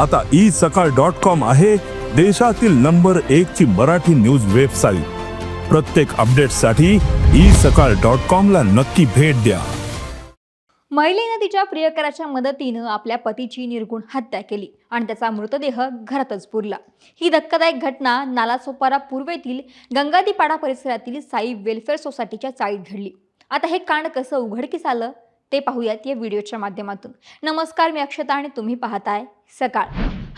आता ई सकाळ dot com आहे देशातील नंबर एक ची मराठी न्यूज वेबसाईट. प्रत्येक अपडेटसाठी ई सकाळ डॉट कॉम ला नक्की भेट द्या. महिलेनं तिच्या प्रियकराच्या मदतीनं आपल्या पतीची निर्गुण हत्या केली आणि त्याचा मृतदेह घरातच पुरला. ही धक्कादायक घटना नालासोपारा पूर्वेतील गंगादीपाडा परिसरातील साई वेलफेअर सोसायटीच्या चाळीत घडली. आता हे कांड कसं उघडकीस आलं ते पाहूयात या व्हिडिओच्या माध्यमातून. नमस्कार मी अक्षता आणि तुम्ही पाहताय सकाळ.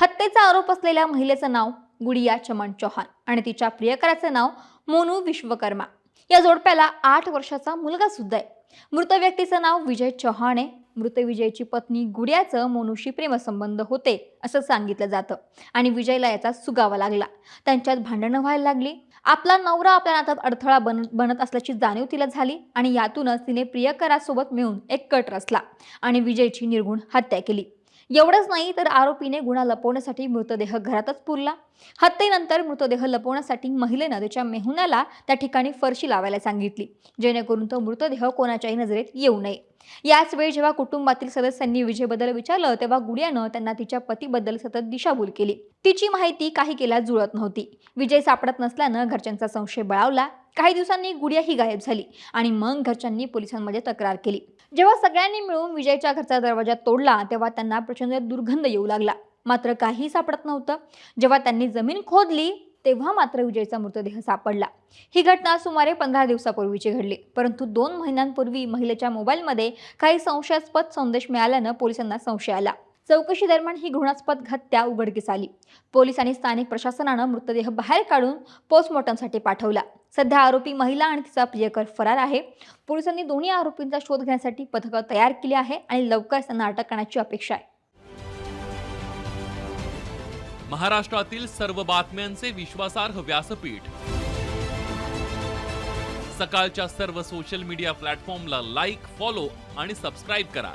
हत्येचा आरोप असलेल्या महिलेचं नाव गुडिया चमन चौहान आणि तिच्या प्रियकराचं नाव मोनू विश्वकर्मा. या जोडप्याला आठ वर्षाचा मुलगा सुद्धा आहे. मृत व्यक्तीचं नाव विजय चौहान आहे. मृत विजयची पत्नी गुड्याचं मोनूशी प्रेमसंबंध होते असं सांगितलं जातं. आणि विजयला याचा सुगावा लागला. त्यांच्यात भांडणं व्हायला लागली. आपला नवरा आपल्या नात्यात अडथळा बन बनत असल्याची जाणीव तिला झाली आणि यातूनच तिने प्रियकरासोबत मिळून एक कट रचला आणि विजयची निर्गुण हत्या केली. एवढंच नाही तर आरोपीने गुन्हा लपवण्यासाठी मृतदेह घरातच पुरला. हत्येनंतर मृतदेह लपवण्यासाठी महिलेनं तिच्या मेहुण्याला त्या ठिकाणी फरशी लावायला सांगितली. जेणेकरून तो मृतदेह कोणाच्याही नजरेत येऊ नये. याच वेळी जेव्हा कुटुंबातील सदस्यांनी विजयबद्दल विचारलं तेव्हा गुडियानं त्यांना तिच्या पतीबद्दल सतत दिशाभूल केली. तिची माहिती काही केल्या जुळत नव्हती. विजय सापडत नसल्यानं घरच्यांचा संशय बळावला. काही दिवसांनी गुडिया ही गायब झाली आणि मग घरच्यांनी पोलिसांमध्ये तक्रार केली. जेव्हा सगळ्यांनी मिळून विजयच्या घरचा दरवाजा तोडला तेव्हा त्यांना प्रचंड दुर्गंध येऊ लागला. मात्र काही सापडत नव्हतं. जेव्हा त्यांनी जमीन खोदली तेव्हा मात्र विजयचा मृतदेह सापडला. ही घटना सुमारे पंधरा दिवसापूर्वीची घडली. परंतु दोन महिन्यांपूर्वी महिलेच्या मोबाईलमध्ये काही संशयास्पद संदेश मिळाल्यानं पोलिसांना संशय आला. चौकशी दरम्यान ही घृणास्पद हत्या उघडकीस आली. पोलीस आणि स्थानिक प्रशासनानं मृतदेह बाहेर काढून पोस्टमॉर्टमसाठी पाठवला. सध्या आरोपी महिला आणि तिचा प्रियकर फरार आहे. पोलिसांनी दोन्ही आरोपींचा शोध घेण्यासाठी पथकं तयार केली आहे आणि लवकरच त्यांना अटक करण्याची अपेक्षा आहे. महाराष्ट्रातील सर्व बातम्यांचे विश्वासार्ह व्यासपीठ. सकाळच्या सर्व सोशल मीडिया प्लॅटफॉर्मला लाईक फॉलो आणि सबस्क्राईब करा.